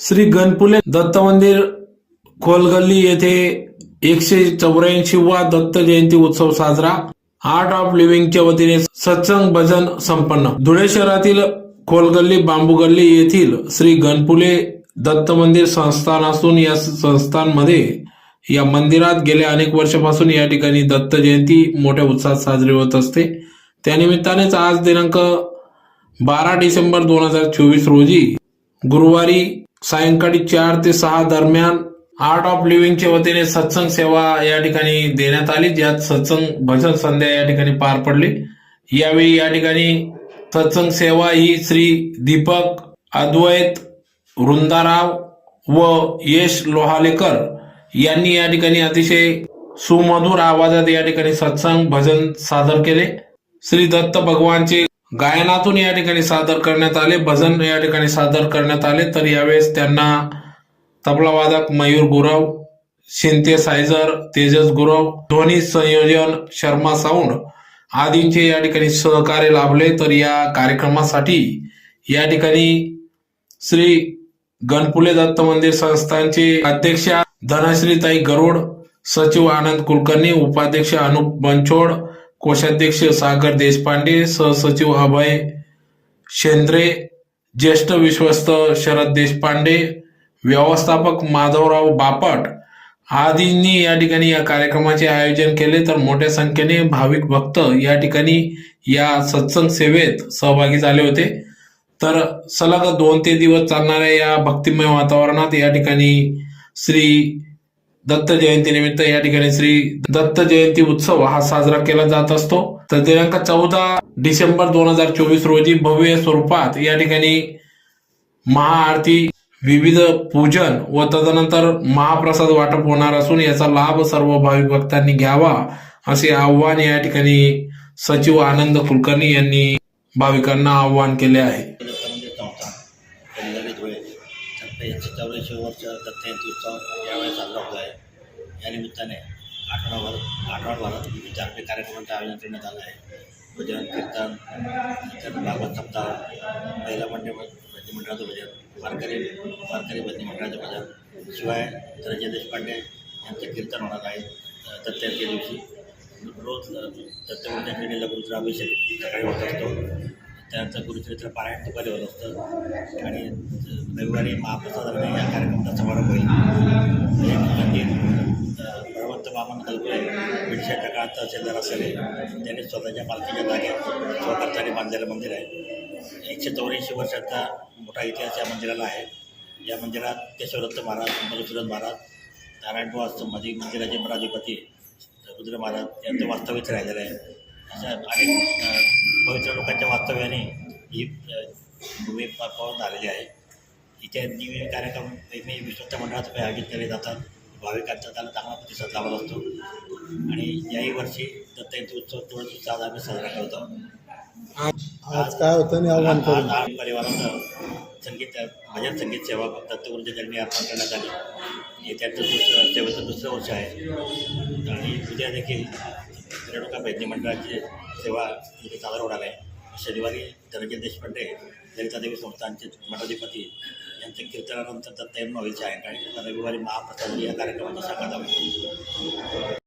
श्री गणपुले दत्त मंदिर खोलगल्ली येथे एकशे चौऱ्याऐंशी वा दत्त जयंती उत्सव साजरा. आर्ट ऑफ लिव्हिंगच्या वतीने सत्संग भजन संपन्न. धुळे शहरातील खोलगल्ली बांबू गल्ली येथील श्री गणपुले दत्त मंदिर संस्थान असून या संस्थानमध्ये या मंदिरात गेल्या अनेक वर्षापासून या ठिकाणी दत्त जयंती मोठ्या उत्साहात साजरी होत असते. त्यानिमित्तानेच आज दिनांक बारा डिसेंबर दोन हजार चोवीस रोजी गुरुवारी सायंकाळी चार ते सहा दरम्यान आर्ट ऑफ लिव्हिंगच्या वतीने सत्संग सेवा या ठिकाणी देण्यात आली ज्यात सत्संग भजन संध्या या ठिकाणी पार पडली. यावेळी या ठिकाणी सत्संग सेवा ही श्री दीपक अद्वैत वृंदाराव व यश लोहालेकर यांनी या ठिकाणी अतिशय सुमधुर आवाजात या ठिकाणी सत्संग भजन सादर केले. श्री दत्त भगवानचे गायनातून या ठिकाणी सादर करण्यात आले भजन या ठिकाणी सादर करण्यात आले. तर यावेळेस त्यांना तबलावादक मयूर गुरव सिंथेसायझर तेजस गुरव ध्वनी संयोजन शर्मा साऊंड आदींचे या ठिकाणी सहकार्य लाभले. तर या कार्यक्रमासाठी या ठिकाणी श्री गणपुले दत्त मंदिर संस्थानचे अध्यक्ष धनश्रीताई गरुड सचिव आनंद कुलकर्णी उपाध्यक्ष अनुप बनचोड कोषाध्यक्ष सागर देशपांडे सहसचिव अभय शेंद्रे ज्येष्ठ विश्वस्त शरद देशपांडे व्यवस्थापक माधवराव बापट आदींनी या ठिकाणी या कार्यक्रमाचे आयोजन केले. तर मोठ्या संख्येने भाविक भक्त या ठिकाणी या सत्संग सेवेत सहभागी झाले होते. तर सलग दोन ते दिवस चालणाऱ्या या भक्तिमय वातावरणात या ठिकाणी श्री दत्त जयंती निमित्त या ठिकाणी श्री दत्त जयंती उत्सव हा साजरा केला जात असतो. तर दिनांक चौदा डिसेंबर दोन हजार चोवीस रोजी भव्य स्वरूपात या ठिकाणी महाआरती विविध पूजन व तदनंतर महाप्रसाद वाटप होणार असून याचा लाभ सर्व भाविक भक्तांनी घ्यावा असे आव्हान या ठिकाणी सचिव आनंद कुलकर्णी यांनी भाविकांना आव्हान केले आहे दत्तमंदिर संस्थान कलिगली धुळे त्यांचे चौऱ्याऐंशी वर्ष दत्त जयंती उत्सव यावेळी साजरा होत. आहे या निमित्ताने आठवडाभर आठवडाभरात विविध धार्मिक कार्यक्रमांचं आयोजन करण्यात आलं आहे. भजन कीर्तन भागवत सप्ताह महिला मंडळ भजनी मंडळाचं भजन वारकरी वारकरी भजनी मंडळाचं भजन. शिवाय धनंजय देशपांडे यांचं कीर्तन होणार आहे अ, दत्त जयंती दिवशी. रोज अ, गुरुचा अभिषेक सकाळी होत असतो. त्यानंतर गुरुचरित्र पारायण दुपारी होत असतं. आणि रविवारी महाप्रसादाने या कार्यक्रमाचा समारंभ होईल. मंदिर भगवंत वामन कल्पे दीडशेच्या काळात तहसीलदार असलेले त्यांनी स्वतःच्या मालकीच्या जागेत स्वखर्चाने बांधलेलं मंदिर आहे. एकशे चौऱ्याऐंशी वर्षाचा मोठा इतिहास या मंदिराला आहे. या मंदिरात केशवदत्त महाराज मधुसूदन महाराज नारायणबुवा समाधी मंदिराचे मठाधिपती रुद्र महाराज यांचं वास्तव्यच राहिलेलं आहे. अशा अनेक पवित्र लोकांच्या वास्तव्याने ही भूमी पावून आलेली आहे. इथे नियमित कार्यक्रम वेगवेगळे विश्वस्त मंडळातर्फे आयोजित केले जातात. भाविकांचा त्याला चांगला प्रतिसाद लाभत असतो. आणि याही वर्षी दत्त जयंती उत्सव थोडं उत्साहात आम्ही साजरा करतो आज काय होतं आव्हान आज आज परिवाराचं संगीत भजन संगीत सेवा दत्तगुरूच्या जन्मी अर्पण करण्यात आली. हे त्यांचं दुसरं सेवेचं दुसरं वर्ष आहे. आणि उद्या देखील रेणुका भजनी मंडळाची सेवा इथे सादर होणार आहे. शनिवारी धनंजय देशपांडे ललितादेवी संस्थानचे मठाधिपती यांच्या कीर्तनानंतर दत्त यज्ञ होईल सायंकाळी रविवारी महाप्रसाद या कार्यक्रमाची शाखा लावली